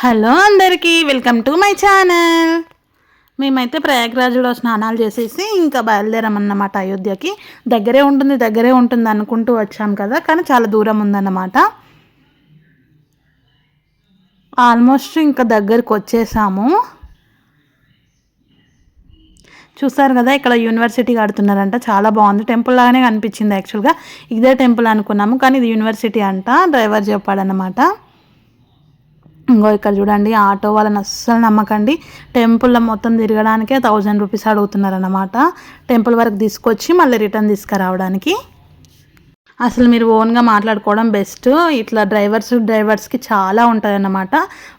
Hello అందరికీ welcome to my channel. మేమైతే ప్రయాగరాజులో స్నానాలు చేసేసి ఇంకా బయలుదేరామన్నమాట అయోధ్యకి. దగ్గరే ఉంటుంది దగ్గరే ఉంటుంది అనుకుంటూ వచ్చాం కదా కానీ చాలా దూరం ఉందన్నమాట. ఆల్మోస్ట్ ఇంకా దగ్గరికి వచ్చేసాము. చూస్తారు కదా ఇక్కడ యూనివర్సిటీ కడుతున్నారంట. చాలా బాగుంది. టెంపుల్ లాగానే కనిపించింది యాక్చువల్గా. ఇదే టెంపుల్ అనుకున్నాము కానీ ఇది యూనివర్సిటీ అంట డ్రైవర్ చెప్పాడనమాట ఇంకో ఇక్కడ చూడండి ఆటో వాళ్ళని అస్సలు నమ్మకండి. టెంపుల్లో మొత్తం తిరగడానికే థౌజండ్ రూపీస్ అడుగుతున్నారన్నమాట. టెంపుల్ వరకు తీసుకొచ్చి మళ్ళీ రిటర్న్ తీసుకురావడానికి. అసలు మీరు ఓన్గా మాట్లాడుకోవడం బెస్ట్. ఇట్లా డ్రైవర్స్ డ్రైవర్స్కి చాలా ఉంటుంది అన్నమాట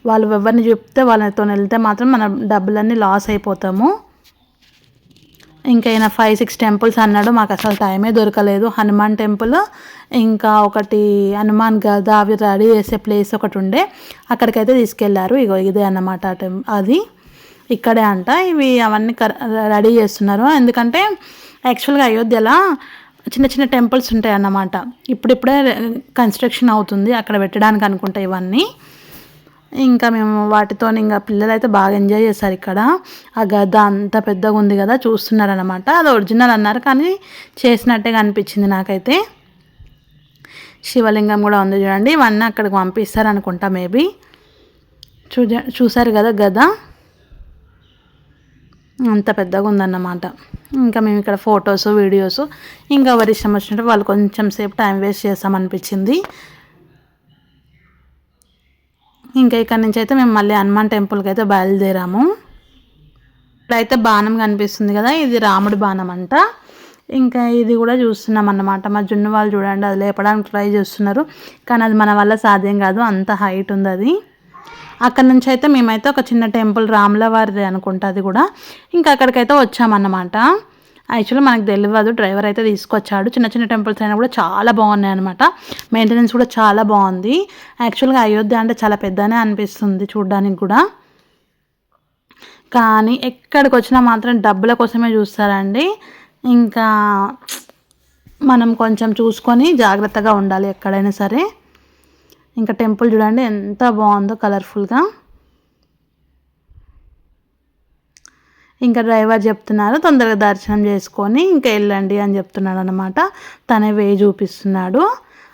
వాళ్ళు ఎవరిని చెప్తే వాళ్ళతో వెళ్తే మాత్రం మన డబ్బులన్నీ లాస్ అయిపోతాము. ఇంకా ఈయన ఫైవ్ సిక్స్ టెంపుల్స్ అన్నాడు. మాకు అసలు టైమే దొరకలేదు. హనుమాన్ టెంపుల్ ఇంకా ఒకటి హనుమాన్ గద అవి రెడీ చేసే ప్లేస్ ఒకటి ఉండే. అక్కడికైతే తీసుకెళ్ళారు. ఇగో ఇదే అన్నమాట అది ఇక్కడే అంట. ఇవి అవన్నీ రెడీ చేస్తున్నారు. ఎందుకంటే యాక్చువల్గా అయోధ్యలో చిన్న చిన్న టెంపుల్స్ ఉంటాయి అన్నమాట ఇప్పుడిప్పుడే కన్స్ట్రక్షన్ అవుతుంది. అక్కడ పెట్టడానికి అనుకుంటా ఇవన్నీ. ఇంకా మేము వాటితో ఇంకా పిల్లలు అయితే బాగా ఎంజాయ్ చేస్తారు ఇక్కడ. ఆ గద్ద అంత పెద్దగా ఉంది కదా చూస్తున్నారనమాట అది ఒరిజినల్ అన్నారు కానీ చేసినట్టే కనిపించింది నాకైతే. శివలింగం కూడా ఉంది చూడండి. ఇవన్నీ అక్కడికి పంపిస్తారు అనుకుంటా మేబీ. చూ చూసారు కదా గద? అంత పెద్దగా ఉందన్నమాట. ఇంకా మేము ఇక్కడ ఫొటోస్ వీడియోస్ ఇంకా ఎవరి ఇష్టం వచ్చినట్టు వాళ్ళు కొంచెం సేపు టైం వేస్ట్ చేస్తామనిపించింది. ఇంకా ఇక్కడ నుంచి అయితే మేము మళ్ళీ హనుమాన్ టెంపుల్కి అయితే బయలుదేరాము. ఇక్కడైతే బాణం కనిపిస్తుంది కదా ఇది రాముడి బాణం అంట. ఇంకా ఇది కూడా చూస్తున్నాం అన్నమాట. మా జున్ను వాళ్ళు చూడండి అది లేపడానికి ట్రై చేస్తున్నారు కానీ అది మన వల్ల సాధ్యం కాదు అంత హైట్ ఉంది అది. అక్కడ నుంచి అయితే మేమైతే ఒక చిన్న టెంపుల్ రాముల వారిది అనుకుంటా అది కూడా. ఇంకా అక్కడికైతే వచ్చామన్నమాట. యాక్చువల్లీ మనకు తెలియదు డ్రైవర్ అయితే తీసుకొచ్చాడు. చిన్న చిన్న టెంపుల్స్ అయినా కూడా చాలా బాగున్నాయి అనమాట మెయింటెనెన్స్ కూడా చాలా బాగుంది. యాక్చువల్గా అయోధ్య అంటే చాలా పెద్దనే అనిపిస్తుంది చూడడానికి కూడా. కానీ ఎక్కడికి వచ్చినా మాత్రం డబ్బుల కోసమే చూస్తారండి. ఇంకా మనం కొంచెం చూసుకొని జాగ్రత్తగా ఉండాలి ఎక్కడైనా సరే. ఇంకా టెంపుల్ చూడండి ఎంత బాగుందో కలర్ఫుల్గా ఇంకా డ్రైవర్ చెప్తున్నారు తొందరగా దర్శనం చేసుకొని ఇంకా వెళ్ళండి అని చెప్తున్నాడు అనమాట తనే వే చూపిస్తున్నాడు.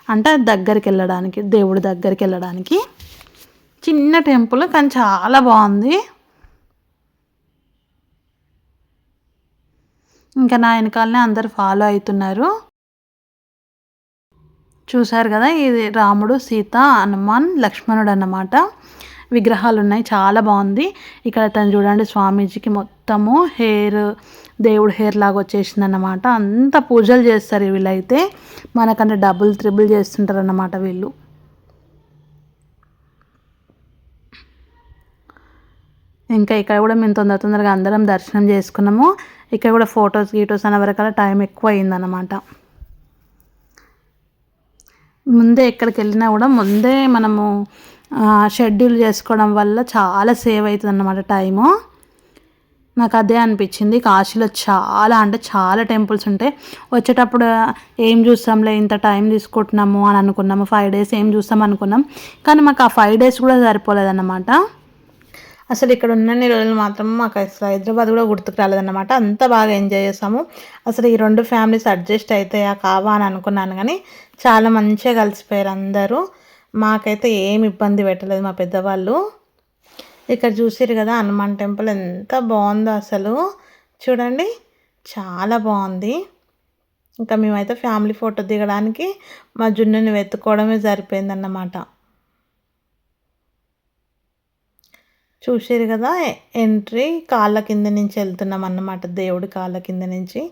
అంటే దగ్గరికి వెళ్ళడానికి దేవుడి దగ్గరికి వెళ్ళడానికి. చిన్న టెంపుల్ కానీ చాలా బాగుంది. ఇంకా నా వెనకాలనే అందరు ఫాలో అవుతున్నారు. చూశారు కదా ఇది రాముడు సీత హనుమాన్ లక్ష్మణుడు అన్నమాట. విగ్రహాలు ఉన్నాయి చాలా బాగుంది. ఇక్కడ తను చూడండి స్వామీజీకి మొత్తము హెయిర్ దేవుడు హెయిర్ లాగా వచ్చేసింది అన్నమాట అంత పూజలు చేస్తారు వీళ్ళైతే. మనకంటే డబుల్ త్రిబుల్ చేస్తుంటారు అన్నమాట వీళ్ళు. ఇంకా ఇక్కడ కూడా మేము తొందర తొందరగా అందరం దర్శనం చేసుకున్నాము. ఇక్కడ కూడా ఫొటోస్ గీటోస్ అనే వరకల్లా టైం ఎక్కువ అయిందన్నమాట ముందే ఎక్కడికి వెళ్ళినా కూడా ముందే మనము షెడ్యూల్ చేసుకోవడం వల్ల చాలా సేవ్ అవుతుంది అన్నమాట టైము. నాకు అదే అనిపించింది. కాశీలో చాలా అంటే చాలా టెంపుల్స్ ఉంటాయి. వచ్చేటప్పుడు ఏం చూస్తాంలే ఇంత టైం తీసుకుంటున్నాము అని అనుకున్నాము. ఫైవ్ డేస్ ఏం చూస్తాం అనుకున్నాం. కానీ మాకు ఆ ఫైవ్ డేస్ కూడా సరిపోలేదన్నమాట. అసలు ఇక్కడ ఉన్నన్ని రోజులు మాత్రం మాకు అసలు హైదరాబాద్ కూడా గుర్తుకు రాలేదన్నమాట. అంత బాగా ఎంజాయ్ చేసాము. అసలు ఈ రెండు ఫ్యామిలీస్ అడ్జస్ట్ అవుతాయా కావా అని అనుకున్నాను. కానీ చాలా మంచిగా కలిసిపోయారు అందరూ. మాకైతే ఏం ఇబ్బంది పెట్టలేదు మా పెద్దవాళ్ళు. ఇక్కడ చూసారు కదా హనుమాన్ టెంపుల్ ఎంత బాగుందో అసలు. చూడండి చాలా బాగుంది. ఇంకా మేమైతే ఫ్యామిలీ ఫోటో దిగడానికి మా జున్నుని వెతుక్కోవడమే సరిపోయిందన్నమాట. చూసారు కదా ఎంట్రీ కాళ్ళ కింద నుంచి వెళ్తున్నాం అన్నమాట దేవుడి కాళ్ళ కింద నుంచి.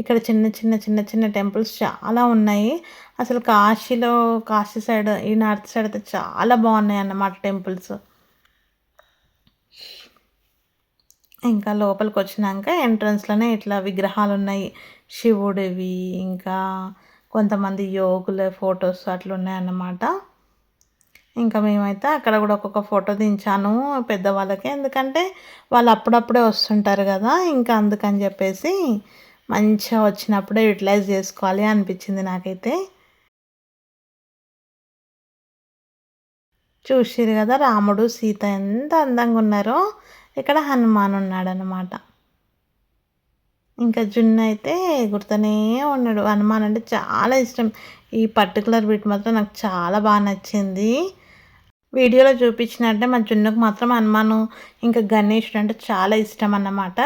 ఇక్కడ చిన్న చిన్న చిన్న చిన్న టెంపుల్స్ చాలా ఉన్నాయి. అసలు కాశీలో కాశీ సైడ్ ఈ నార్త్ సైడ్ అయితే చాలా బాగున్నాయి అన్నమాట టెంపుల్స్. ఇంకా లోపలికి వచ్చినాక ఎంట్రన్స్లోనే ఇట్లా విగ్రహాలు ఉన్నాయి. శివుడివి ఇంకా కొంతమంది యోగుల ఫొటోస్ అట్లా ఉన్నాయన్నమాట ఇంకా మేమైతే అక్కడ కూడా ఒక్కొక్క ఫోటో దించాను పెద్దవాళ్ళకి. ఎందుకంటే వాళ్ళు అప్పుడప్పుడే వస్తుంటారు కదా ఇంకా అందుకని చెప్పేసి మంచిగా వచ్చినప్పుడే యూటిలైజ్ చేసుకోవాలి అనిపించింది నాకైతే. చూసిరు కదా రాముడు సీత ఎంత అందంగా ఉన్నారో. ఇక్కడ హనుమాన్ ఉన్నాడనమాట ఇంకా జున్ను అయితే గుర్తనే ఉన్నాడు హనుమాన్ అంటే చాలా ఇష్టం. ఈ పర్టికులర్ బిట్ మాత్రం నాకు చాలా బాగా నచ్చింది. వీడియోలో చూపించినట్టే మా జున్నుకు మాత్రం హనుమాను ఇంకా గణేషుడు అంటే చాలా ఇష్టం అన్నమాట.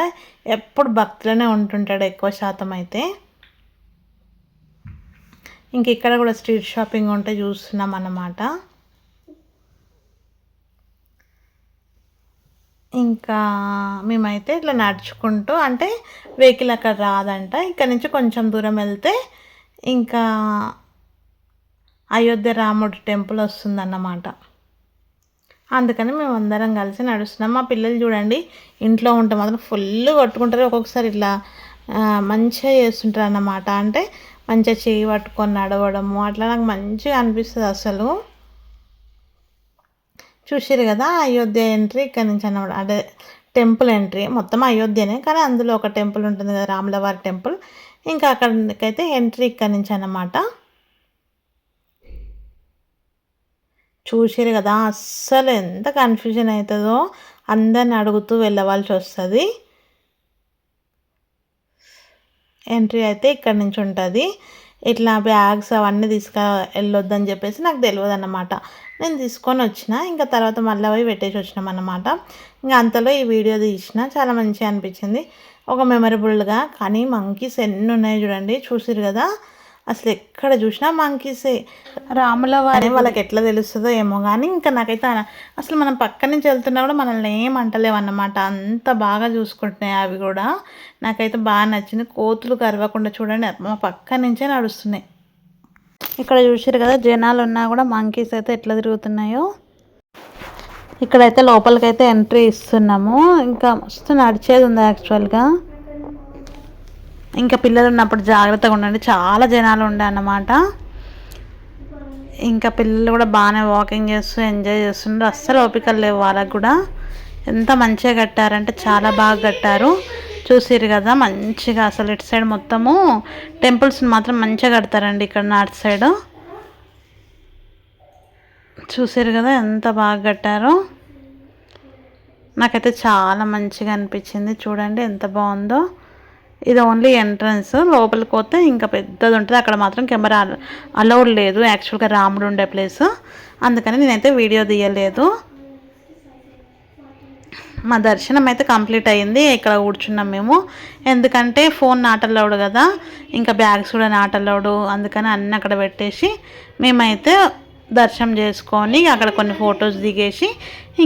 ఎప్పుడు భక్తులనే ఉంటుంటాడు ఎక్కువ శాతం అయితే. ఇంక ఇక్కడ కూడా స్ట్రీట్ షాపింగ్ ఉంటే చూస్తున్నాం అన్నమాట. ఇంకా మేమైతే ఇట్లా నడుచుకుంటూ అంటే వెహికల్ అక్కడ రాదంట. ఇక్కడ నుంచి కొంచెం దూరం వెళ్తే ఇంకా అయోధ్య రాముడు టెంపుల్ వస్తుందన్నమాట. అందుకని మేము అందరం కలిసి నడుస్తున్నాం. మా పిల్లలు చూడండి ఇంట్లో ఉంటే మాత్రం ఫుల్ కొట్టుకుంటారు. ఒక్కొక్కసారి ఇట్లా మంచిగా చేస్తుంటారు అన్నమాట. అంటే మంచిగా చేయి పట్టుకొని నడవడము అట్లా నాకు మంచిగా అనిపిస్తుంది అసలు. చూసారు కదా అయోధ్య ఎంట్రీ ఇక్కడ నుంచి అన్నమాట. అదే టెంపుల్ ఎంట్రీ మొత్తం అయోధ్యనే కానీ అందులో ఒక టెంపుల్ ఉంటుంది కదా రాములవారి టెంపుల్. ఇంకా అక్కడికైతే ఎంట్రీ ఇక్కడ నుంచి అన్నమాట. చూసారు కదా అస్సలు ఎంత కన్ఫ్యూజన్ అవుతుందో అందరిని అడుగుతూ వెళ్ళవలసి వస్తుంది. ఎంట్రీ అయితే ఇక్కడ నుంచి ఉంటుంది. ఇట్లా బ్యాగ్స్ అవన్నీ తీసుకు వెళ్ళొద్దని చెప్పేసి నాకు తెలియదు అన్నమాట నేను తీసుకొని వచ్చిన ఇంకా తర్వాత మళ్ళీ పోయి పెట్టేసి వచ్చినాం అన్నమాట ఇంకా అంతలో ఈ వీడియో తీసిన చాలా మంచిగా అనిపించింది. ఒక మెమరబుల్గా కానీ మంకీస్ ఎన్ని ఉన్నాయి చూడండి చూసిరు కదా. అసలు ఎక్కడ చూసినా మంకీసే రాముల వారి వాళ్ళకి ఎట్లా తెలుస్తుందో ఏమో కానీ ఇంకా నాకైతే అసలు మనం పక్క నుంచి వెళ్తున్నా కూడా మనల్ని ఏం అంటలేవు అన్నమాట అంత బాగా చూసుకుంటున్నాయి అవి కూడా. నాకైతే బాగా నచ్చింది. కోతులు కరవకుండా చూడండి. మా పక్క నుంచే నడుస్తున్నాయి. ఇక్కడ చూసారు కదా జనాలు ఉన్నా కూడా మంకీస్ అయితే ఎట్లా తిరుగుతున్నాయో. ఇక్కడైతే లోపలికైతే ఎంట్రీ ఇస్తున్నాము. ఇంకా మస్తు నడిచేది ఉంది యాక్చువల్గా ఇంకా పిల్లలు ఉన్నప్పుడు జాగ్రత్తగా ఉండండి. చాలా జనాలు ఉండే అన్నమాట ఇంకా పిల్లలు కూడా బాగానే వాకింగ్ చేస్తూ ఎంజాయ్ చేస్తుండ్రు. అస్సలు ఓపికలు లేవు వాళ్ళకు కూడా. ఎంత మంచిగా కట్టారంటే చాలా బాగా కట్టారు. చూసిరు కదా మంచిగా అసలు ఇటు సైడ్ మొత్తము టెంపుల్స్ని మాత్రం మంచిగా కడతారండి ఇక్కడ నార్త్ సైడ్. చూసారు కదా ఎంత బాగా కట్టారో. నాకైతే చాలా మంచిగా అనిపించింది. చూడండి ఎంత బాగుందో. ఇది ఓన్లీ ఎంట్రన్స్ లోపలికి పోతే ఇంకా పెద్దది ఉంటుంది. అక్కడ మాత్రం కెమెరా అలౌడ్ లేదు. యాక్చువల్గా రాముడు ఉండే ప్లేస్ అందుకని నేనైతే వీడియో తీయలేదు. మా దర్శనం అయితే కంప్లీట్ అయింది. ఇక్కడ కూర్చున్నాం మేము. ఎందుకంటే ఫోన్ నాట్ కదా. ఇంకా బ్యాగ్స్ కూడా నాట్ అందుకని అన్నీ అక్కడ పెట్టేసి మేమైతే దర్శనం చేసుకొని అక్కడ కొన్ని ఫొటోస్ దిగేసి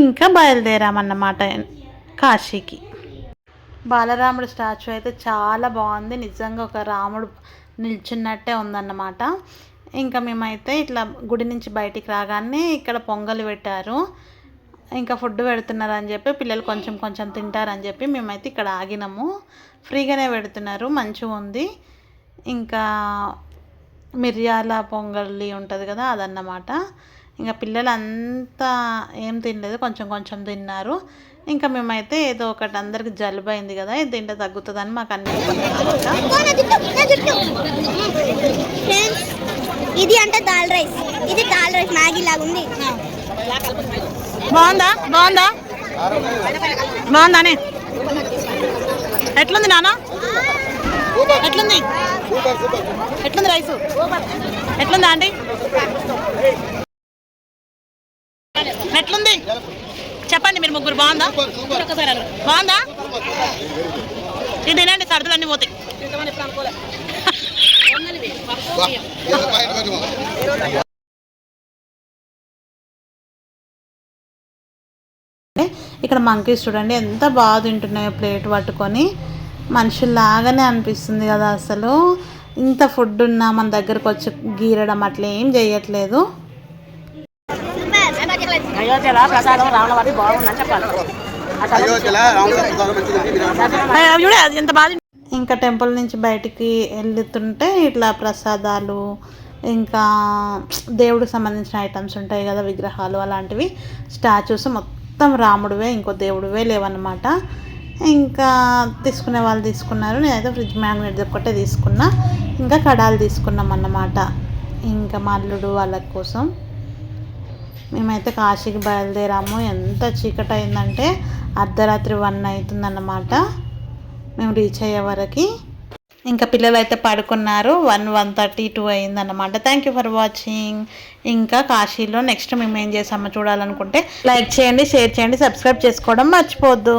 ఇంకా బయలుదేరామన్నమాట కాశీకి. బాలరాముడు స్టాచ్యూ అయితే చాలా బాగుంది. నిజంగా ఒక రాముడు నిల్చున్నట్టే ఉందన్నమాట. ఇంకా మేమైతే ఇట్లా గుడి నుంచి బయటికి రాగానే ఇక్కడ పొంగలి పెట్టారు. ఇంకా ఫుడ్ పెడుతున్నారు అని చెప్పి పిల్లలు కొంచెం కొంచెం తింటారని చెప్పి మేమైతే ఇక్కడ ఆగినాము. ఫ్రీగానే పెడుతున్నారు. మంచిగా ఉంది. ఇంకా మిరియాల పొంగలి ఉంటుంది కదా అదన్నమాట. ఇంకా పిల్లలు అంతా ఏం తినలేదు. కొంచెం కొంచెం తిన్నారు. ఇంకా మేమైతే ఏదో ఒకటి అందరికి జలుబు అయింది కదా దీంట్లో తగ్గుతుందని మాకు అన్ని ఇది అంటే దాల్ రైస్. ఇది దాల్ రైస్ మ్యాగీ లాగా ఉంది. బాగుందా? బాగుందా? బాగుందానే? ఎట్లుంది నాన్న? ఎట్లుంది? ఎట్లుంది రైసు? ఎట్లుందా ఆంటీ ఎట్లుంది చెప్పండి మీరు ముగ్గురు బాగుందా? బాగుందా? ఇది తినండి సర్దులు అన్నీ పోతాయి. ఇక్కడ మంకీస్ చూడండి ఎంత బాగా తింటున్నాయో ప్లేట్ పట్టుకొని. మనుషుల్లాగానే అనిపిస్తుంది కదా అసలు. ఇంత ఫుడ్ ఉన్నా మన దగ్గరకు వచ్చి గీరడం అట్లా ఏం చేయట్లేదు. అయోధ్యలో ప్రసాదం బాగుందని చెప్పాలి. ఇంకా టెంపుల్ నుంచి బయటికి వెళ్తుంటే ఇట్లా ప్రసాదాలు ఇంకా దేవుడికి సంబంధించిన ఐటమ్స్ ఉంటాయి కదా విగ్రహాలు అలాంటివి. స్టాచ్యూస్ మొత్తం రాముడివే ఇంకో దేవుడివే లేవన్నమాట. ఇంకా తీసుకునే వాళ్ళు తీసుకున్నారు. నేనైతే ఫ్రిడ్జ్ మ్యాగ్నెట్ ఒక్కటే తీసుకున్నా. ఇంకా కడాలు తీసుకున్నాం అన్నమాట ఇంకా మా అల్లుడు వాళ్ళ కోసం. మేమైతే కాశీకి బయలుదేరాము. ఎంత చీకటి అయిందంటే అర్ధరాత్రి వన్ అవుతుందన్నమాట. మేము రీచ్ అయ్యే వరకు. ఇంకా పిల్లలు అయితే పడుకున్నారు. వన్ వన్ థర్టీ టూ అయిందన్నమాట. థ్యాంక్ యూ ఫర్ వాచింగ్ ఇంకా కాశీలో నెక్స్ట్ మేము ఏం చేసామో చూడాలనుకుంటే లైక్ చేయండి షేర్ చేయండి సబ్స్క్రైబ్ చేసుకోవడం మర్చిపోద్దు.